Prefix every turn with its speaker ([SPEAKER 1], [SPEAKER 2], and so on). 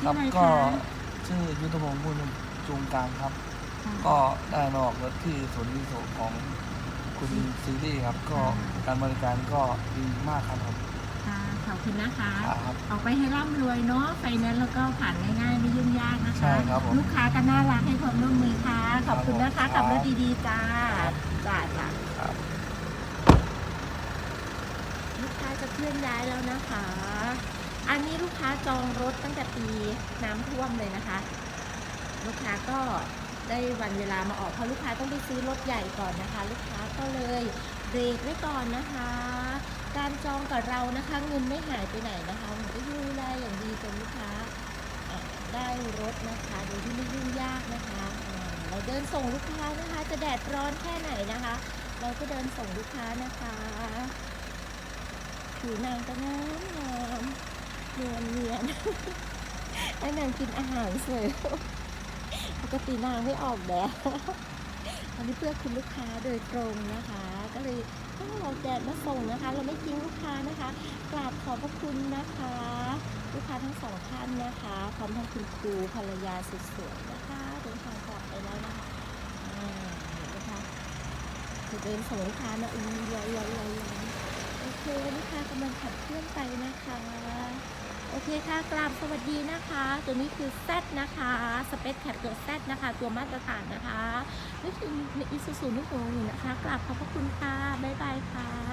[SPEAKER 1] ชื่
[SPEAKER 2] ครั
[SPEAKER 1] อบอะไร
[SPEAKER 2] ก็
[SPEAKER 1] คะ
[SPEAKER 2] ชื่อยุทธพงศ์บุญจูงกลางครับ
[SPEAKER 1] ค่ะ
[SPEAKER 2] ก็ได้มาออกรถที่ศูนย์วิโสของคุณซีรีส์ครับ ก็การบริการก็ดีมากครับผม
[SPEAKER 1] ค่ะขอบคุณนะคะ
[SPEAKER 2] ครับ
[SPEAKER 1] ออกไปให้ร่ำรวยเนาะไฟแนนซ์แล้วก็ผ่านง่ายๆ ไม่ยุ่งยากนะคะ
[SPEAKER 2] ใช่ครับผม
[SPEAKER 1] ลูกค้าก็น่ารักให้ความร่วมมือค่ะ ขอบคุณนะคะ
[SPEAKER 2] ครั
[SPEAKER 1] ขั
[SPEAKER 2] บบผม
[SPEAKER 1] รถดีๆจ้า
[SPEAKER 2] ครับ
[SPEAKER 1] จ้าจ้า
[SPEAKER 2] ครับ
[SPEAKER 1] ลูกค้าจะเคลื่อนย้ายแล้วนะคะ อันนี้ลูกค้าจองรถตั้งแต่ปีน้ำท่วมเลยนะคะ ลูกค้าก็ได้วันเวลามาออกเพราะลูกค้าต้องไปซื้อรถใหญ่ก่อนนะคะ ลูกค้าก็เลยเบรกไว้ก่อนนะคะ การจองกับเรานะคะ เงินไม่หายไปไหนนะคะมันก็ดูแลอย่างดีจนลูกค้าได้รถนะคะโดยที่ไม่ยุ่งยากนะคะเราเดินส่งลูกค้านะคะ จะแดดร้อนแค่ไหนนะคะ เราก็เดินส่งลูกค้านะคะผิวนางก็งามงาม เนียนเนียนให้นางกินอาหารเสริมปกตินางไม่ออกแดดอันนี้เพื่อคุณลูกค้าโดยตรงนะคะ ก็เลยต้องออกแดดมาส่งนะคะ เราไม่ทิ้งลูกค้านะคะกราบขอบพระคุณนะคะ ลูกค้าทั้งสองท่านนะคะพร้อมทั้งคุณครูภรรยาสุดสวยนะคะเดินทางกลับไปแล้วนะคะเห็นไหมคะจะเดินส่งลูกค้านะอุ้ยย้อยอยย้อยโอเคลูกค้ากำลังขับเคลื่อนไปนะคะ เคค่ะกราบสวัสดีนะคะ ตัวนี้คือ Z นะคะสเปซแคปตัว Z นะคะ ตัวมาตรฐานนะคะนี่คืออิสุสุนุ่งหนูนะคะกราบขอบพระคุณค่ะ บ๊ายบายค่ะ